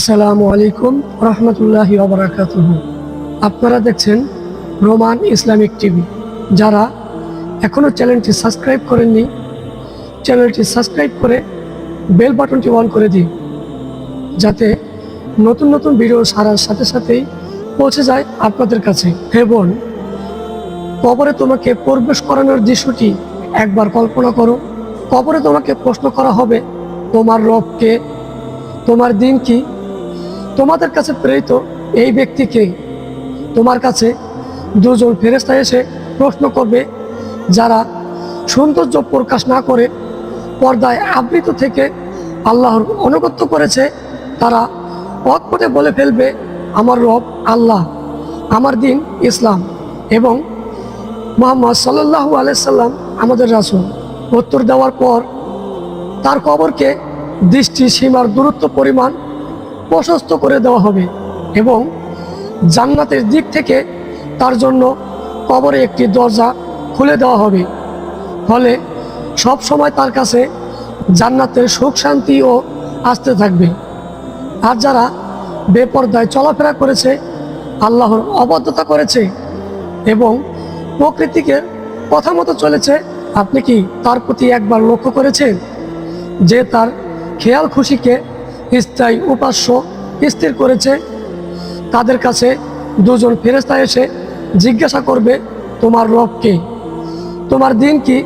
আসসালামু আলাইকুম রহমতুল্লাহি ওবরাকাত আপনারা দেখছেন রোমান ইসলামিক টিভি। যারা এখনও চ্যানেলটি সাবস্ক্রাইব করেননি, চ্যানেলটি সাবস্ক্রাইব করে বেল বাটনটি অন করে দিন, যাতে নতুন নতুন ভিডিও সারার সাথে সাথেই পৌঁছে যায় আপনাদের কাছে। হে বোন, কবরে তোমাকে প্রবেশ করানোর দৃশ্যটি একবার কল্পনা করো। কবরে তোমাকে প্রশ্ন করা হবে, তোমার রবকে, তোমার দিন কি তোমাদের কাছে প্রেরিত এই ব্যক্তিকে তোমার কাছে দুজন ফেরেস্তা এসে প্রশ্ন করবে, যারা সৌন্দর্য প্রকাশ না করে পর্দায় আবৃত থেকে আল্লাহর অনুগত্য করেছে, তারা অকপটে বলে ফেলবে, আমার রব আল্লাহ, আমার দিন ইসলাম এবং মোহাম্মদ সাল্লাহু আলাইসাল্লাম আমাদের রাসুল। উত্তর দেওয়ার পর তার কবরকে দৃষ্টি সীমার দূরত্ব পরিমাণ প্রশস্ত করে দেওয়া হবে এবং জান্নাতের দিক থেকে তার জন্য কবরে একটি দরজা খুলে দেওয়া হবে। ফলে সব সময় তার কাছে জান্নাতের সুখ শান্তিও আসতে থাকবে। আর যারা বেপর্দায় চলাফেরা করেছে, আল্লাহর অবদ্ধতা করেছে এবং প্রকৃতিকে কথা মতো চলেছে, আপনি কি তার প্রতি একবার লক্ষ্য করেছেন যে তার খেয়াল খুশিকে স্থায়ী উপাস্য স্থির করেছে। তাদের কাছে দুজন ফেরেস্তা এসে জিজ্ঞাসা করবে, তোমার রবকে তোমার দিন কি?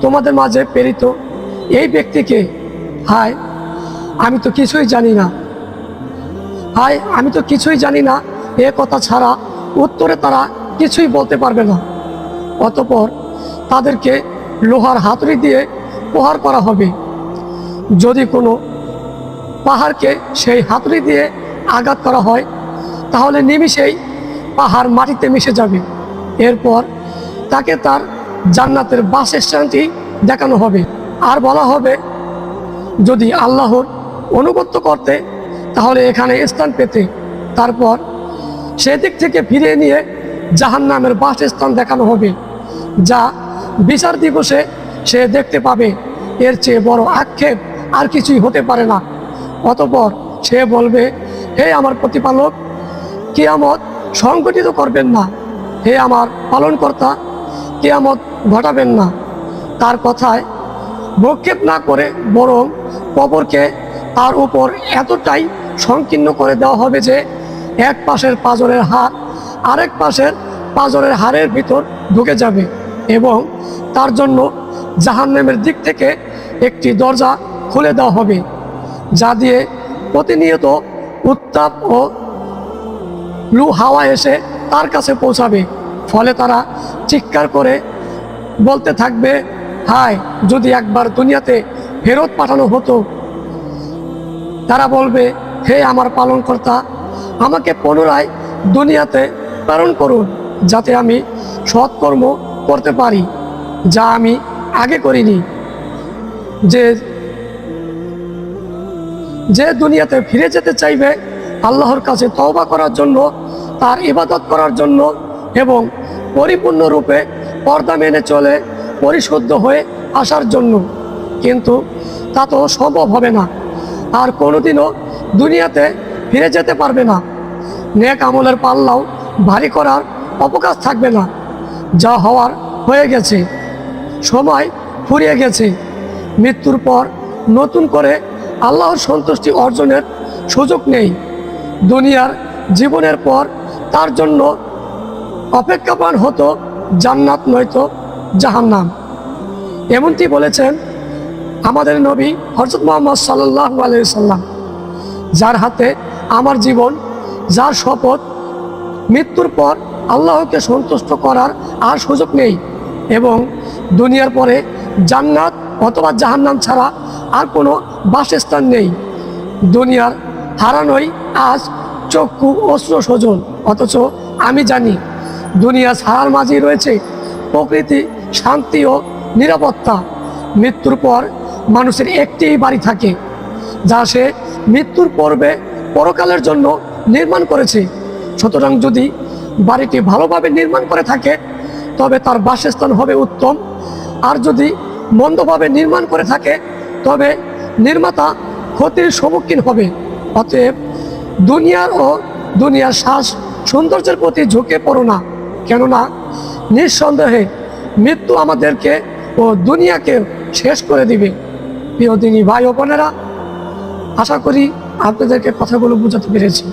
তোমাদের মাঝে প্রেরিত এই ব্যক্তিকে হায়, আমি তো কিছুই জানি না। হায়, আমি তো কিছুই জানি না। এ কথা ছাড়া উত্তরে তারা কিছুই বলতে পারবে না। অতপর তাদেরকে লোহার হাতুড়ি দিয়ে প্রহার করা হবে। যদি কোনো পাহাড়কে সেই হাতুড়ি দিয়ে আঘাত করা হয়, তাহলে নিমিষেই পাহাড় মাটিতে মিশে যাবে। এরপর তাকে তার জান্নাতের বাসস্থানটি দেখানো হবে। আর বলা হবে, যদি আল্লাহর অনুগত্য করতে, তাহলে এখানে স্থান পেতে। তারপর সেদিক থেকে ফিরে নিয়ে জাহান নামের বাসস্থান দেখানো হবে, যা বিচার দিবসে সে দেখতে পাবে। এর চেয়ে বড় আক্ষেপ আর কিছুই হতে পারে না। অতপর সে বলবে, হে আমার প্রতিপালক, কিয়ামত সংগঠিত করবেন না। হে আমার পালনকর্তা, কিয়ামত ঘটাবেন না। তার কথায় ভক্ষেপ না করে বরং কবরকে তার উপর এতটাই সংকীর্ণ করে দেওয়া হবে যে এক পাশের পাজরের হাড় আরেক পাশের পাজরের হাড়ের ভিতর ঢুকে যাবে এবং তার জন্য জাহান্নামের দিক থেকে একটি দরজা খুলে দেওয়া হবে। যা দিয়ে প্রতিনিয়ত উত্তাপ ও লু হাওয়া এসে তার কাছে পৌঁছাবে। ফলে তারা চিৎকার করে বলতে থাকবে, হায়, যদি একবার দুনিয়াতে ফেরত পাঠানো হতো। তারা বলবে, হে আমার পালনকর্তা, আমাকে পুনরায় দুনিয়াতে প্রেরণ করুন, যাতে আমি সৎকর্ম করতে পারি, যা আমি আগে করিনি। যে যে দুনিয়াতে ফিরে যেতে চাইবে আল্লাহর কাছে তওবা করার জন্য, তার ইবাদত করার জন্য এবং পরিপূর্ণরূপে পর্দা মেনে চলে, পরিশুদ্ধ হয়ে আসার জন্য। কিন্তু তা তো সম্ভব হবে না। আর কোনোদিনও দুনিয়াতে ফিরে যেতে পারবে না। নেক আমলের পাল্লাও ভারী করার অবকাশ থাকবে না। যা হওয়ার হয়ে গেছে। সময় ফুরিয়ে গেছে। মৃত্যুর পর নতুন করে আল্লাহর সন্তুষ্টি অর্জনের সুযোগ নেই। দুনিয়ার জীবনের পর তার জন্য অপেক্ষাপান হতো জান্নাত নয়তো জাহান্নাম। এমনটি বলেছেন আমাদের নবী হরজত মোহাম্মদ সাল্লাহ সাল্লাম, যার হাতে আমার জীবন, যার শপথ, মৃত্যুর পর আল্লাহকে সন্তুষ্ট করার আর সুযোগ নেই এবং দুনিয়ার পরে জান্নাত অথবা জাহান্নাম ছাড়া আর কোনো বাসস্থান নেই। দুনিয়ার হারানোই আজ চক্ষু অস্ত্র সজন অথচ আমি জানি দুনিয়া ছাড়ার মাঝেই রয়েছে প্রকৃতি, শান্তি ও নিরাপত্তা। মৃত্যুর পর মানুষের একটিই বাড়ি থাকে, যা সে মৃত্যুর পর্বে পরকালের জন্য নির্মাণ করেছে। সুতরাং যদি বাড়িটি ভালোভাবে নির্মাণ করে থাকে, তবে তার বাসস্থান হবে উত্তম। আর যদি মন্দভাবে নির্মাণ করে থাকে তবে নির্মাতা ক্ষতির সম্মুখীন হবে। অতএব দুনিয়ার ও দুনিয়ার শ্বাস সৌন্দর্যের প্রতি ঝুঁকে পড়ো না। কেননা নিঃসন্দেহে মৃত্যু আমাদেরকে ও দুনিয়াকে শেষ করে দিবে। প্রিয় দিনী ভাই ও বোনেরা, আশা করি আপনাদেরকে কথাগুলো বোঝাতে পেরেছি।